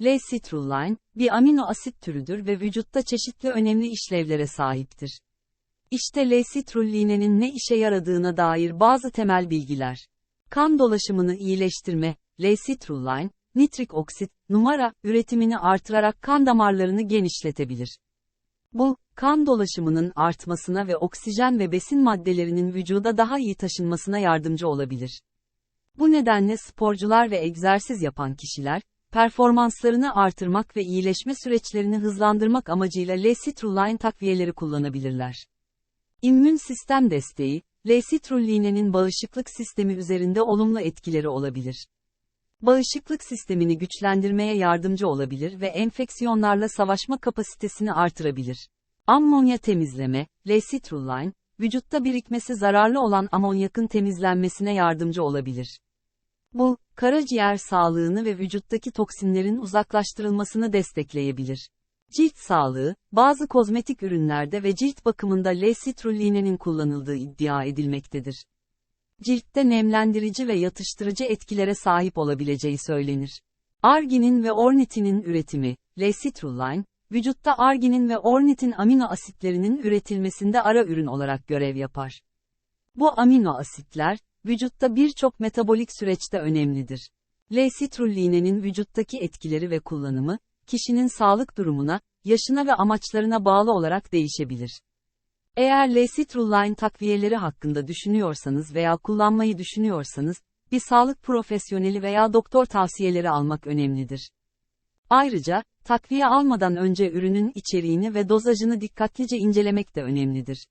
L-citrulline, bir amino asit türüdür ve vücutta çeşitli önemli işlevlere sahiptir. İşte L-citrulline'nin ne işe yaradığına dair bazı temel bilgiler. Kan dolaşımını iyileştirme, L-citrulline, nitrik oksit, numara, üretimini artırarak kan damarlarını genişletebilir. Bu, kan dolaşımının artmasına ve oksijen ve besin maddelerinin vücuda daha iyi taşınmasına yardımcı olabilir. Bu nedenle sporcular ve egzersiz yapan kişiler, performanslarını artırmak ve iyileşme süreçlerini hızlandırmak amacıyla L-citrulline takviyeleri kullanabilirler. İmmün sistem desteği, L-citrulline'nin bağışıklık sistemi üzerinde olumlu etkileri olabilir. Bağışıklık sistemini güçlendirmeye yardımcı olabilir ve enfeksiyonlarla savaşma kapasitesini artırabilir. Ammonya temizleme, L-citrulline, vücutta birikmesi zararlı olan amonyakın temizlenmesine yardımcı olabilir. Bu, karaciğer sağlığını ve vücuttaki toksinlerin uzaklaştırılmasını destekleyebilir. Cilt sağlığı, bazı kozmetik ürünlerde ve cilt bakımında L-citrulline'nin kullanıldığı iddia edilmektedir. Ciltte nemlendirici ve yatıştırıcı etkilere sahip olabileceği söylenir. Arginin ve ornitinin üretimi, L-citrulline, vücutta arginin ve ornitin amino asitlerinin üretilmesinde ara ürün olarak görev yapar. Bu amino asitler, vücutta birçok metabolik süreçte önemlidir. L-citrulline'nin vücuttaki etkileri ve kullanımı, kişinin sağlık durumuna, yaşına ve amaçlarına bağlı olarak değişebilir. Eğer L-citrulline takviyeleri hakkında düşünüyorsanız veya kullanmayı düşünüyorsanız, bir sağlık profesyoneli veya doktor tavsiyeleri almak önemlidir. Ayrıca, takviye almadan önce ürünün içeriğini ve dozajını dikkatlice incelemek de önemlidir.